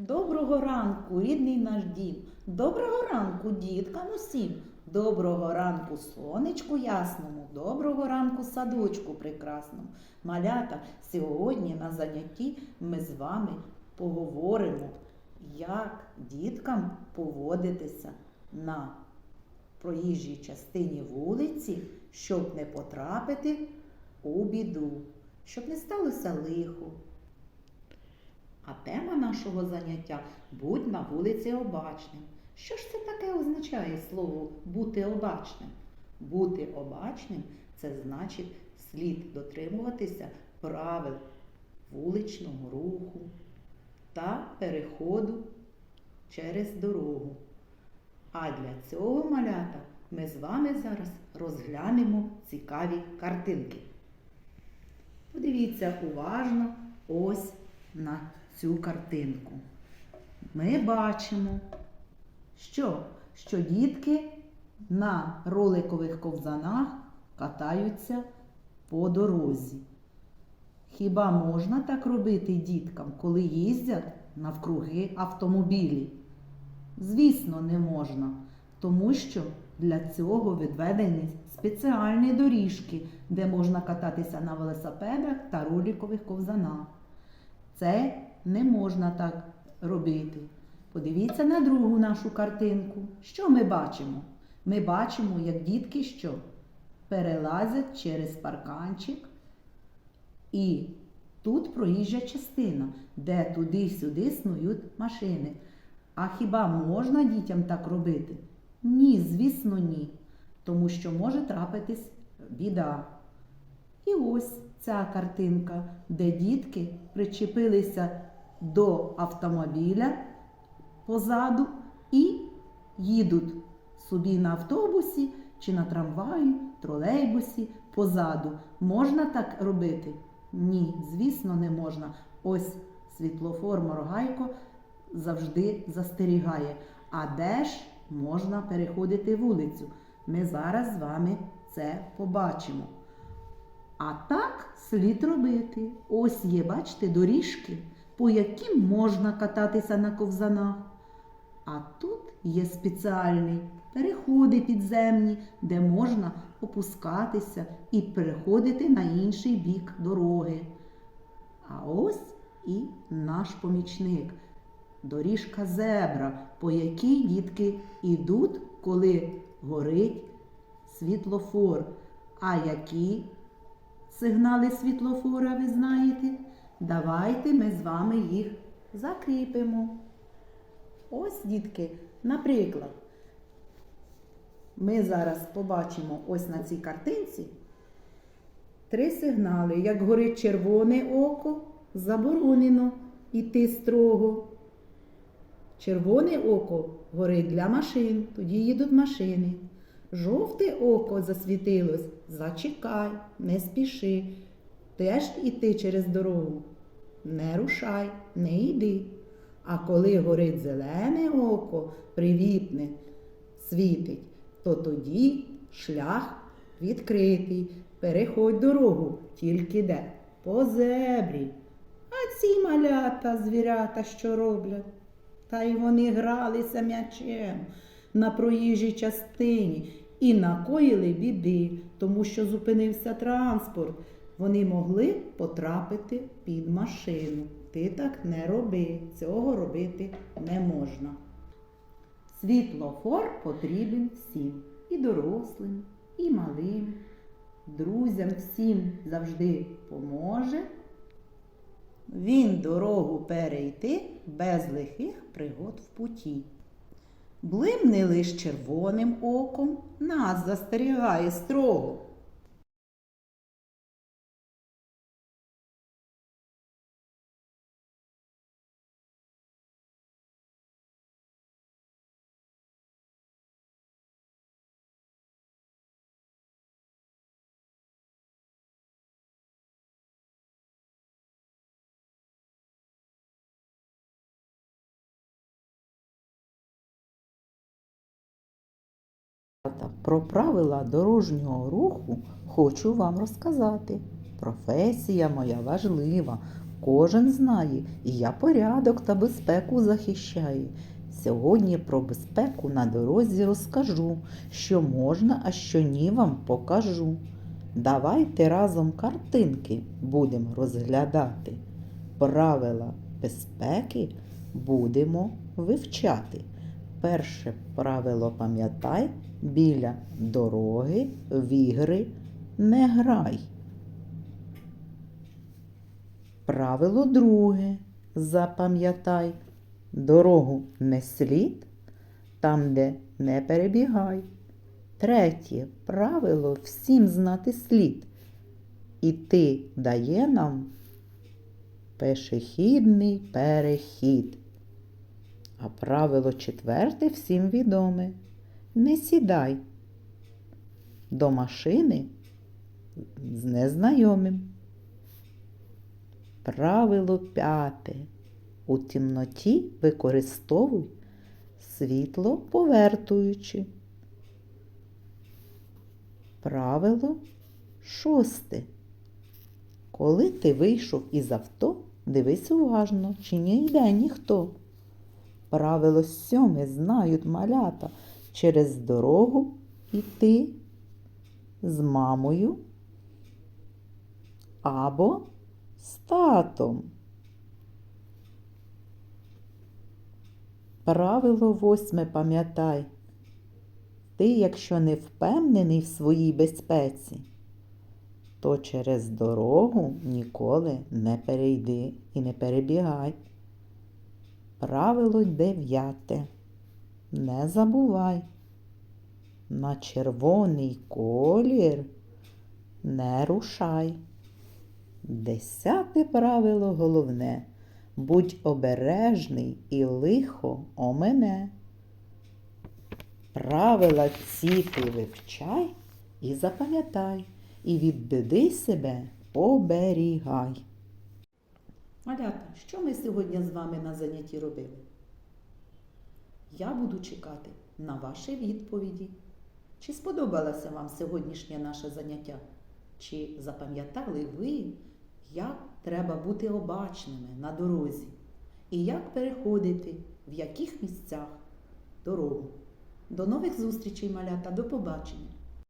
Доброго ранку, рідний наш дім. Доброго ранку, діткам усім. Доброго ранку, сонечку ясному, доброго ранку, садочку прекрасному. Малята, сьогодні на занятті ми з вами поговоримо, як діткам поводитися на проїжджій частині вулиці, щоб не потрапити у біду, щоб не сталося лихо. А тема нашого заняття будь на вулиці обачним. Що ж це таке означає слово бути обачним? Бути обачним це значить слід дотримуватися правил вуличного руху та переходу через дорогу. А для цього малята ми з вами зараз розглянемо цікаві картинки. Подивіться уважно ось на цю картинку. Ми бачимо, що, що дітки на роликових ковзанах катаються по дорозі. Хіба можна так робити діткам, коли їздять навкруги автомобілі? Звісно, не можна, тому що для цього відведені спеціальні доріжки, де можна кататися на велосипедах та роликових ковзанах. Це не можна так робити. Подивіться на другу нашу картинку. Що ми бачимо? Ми бачимо, як дітки що перелазять через парканчик, і тут проїжджа частина, де туди-сюди снують машини. А хіба можна дітям так робити? Ні, звісно, ні. Тому що може трапитись біда. І ось ця картинка, де дітки причепилися до автомобіля позаду і їдуть собі на автобусі чи на трамваї, тролейбусі позаду. Можна так робити? Ні, звісно, не можна. Ось світлофор Моргайко завжди застерігає. А де ж можна переходити вулицю? Ми зараз з вами це побачимо. А так слід робити. Ось є, бачите, доріжки, по яким можна кататися на ковзанах. А тут є спеціальні переходи підземні, де можна опускатися і переходити на інший бік дороги. А ось і наш помічник. Доріжка зебра, по якій дітки йдуть, коли горить світлофор. А які сигнали світлофора ви знаєте? Давайте ми з вами їх закріпимо. Ось, дітки, наприклад, ми зараз побачимо ось на цій картинці три сигнали. Як горить червоне око, заборонено йти строго. Червоне око горить для машин, тоді їдуть машини. Жовте око засвітилось, зачекай, не спіши. Теж іти через дорогу. Не рушай, не йди. А коли горить зелене око, привітне, світить, то тоді шлях відкритий. Переходь дорогу, тільки де? По зебрі. А ці малята, звірята, що роблять? Та й вони гралися м'ячем на проїжджій частині і накоїли біди, тому що зупинився транспорт. Вони могли потрапити під машину. Ти так не роби, цього робити не можна. Світлофор потрібен всім, і дорослим, і малим. Друзям всім завжди поможе. Він дорогу перейти без лихих пригод в путі. Блимни лиш червоним оком, нас застерігає строго. Про правила дорожнього руху хочу вам розказати. Професія моя важлива. кожен знає, і я порядок та безпеку захищаю. Сьогодні про безпеку на дорозі розкажу, що можна, а що ні вам покажу. Давайте разом картинки будемо розглядати. Правила безпеки будемо вивчати. Перше правило пам'ятай, біля дороги в ігри не грай. Правило друге. Запам'ятай, дорогу не слід, там, де не перебігай. Третє правило всім знати слід. Іти дає нам пешехідний перехід. А правило четверте всім відоме. Не сідай до машини з незнайомим. Правило п'яте. У темноті використовуй світло повертуючи. Правило шосте. Коли ти вийшов із авто, дивись уважно, чи не йде ніхто. Правило сьоме знають малята через дорогу йти з мамою або з татом. Правило восьме пам'ятай. Ти, якщо не впевнений в своїй безпеці, то через дорогу ніколи не перейди і не перебігай. Правило дев'яте. Не забувай. На червоний колір не рушай. Десяте правило головне. Будь обережний і лихо омене. Правила ці ти вивчай і запам'ятай, і від біди себе оберігай. Малята, що ми сьогодні з вами на занятті робили? Я буду чекати на ваші відповіді. Чи сподобалося вам сьогоднішнє наше заняття? Чи запам'ятали ви, як треба бути обачними на дорозі? І як переходити, в яких місцях дорогу? До нових зустрічей, малята, до побачення!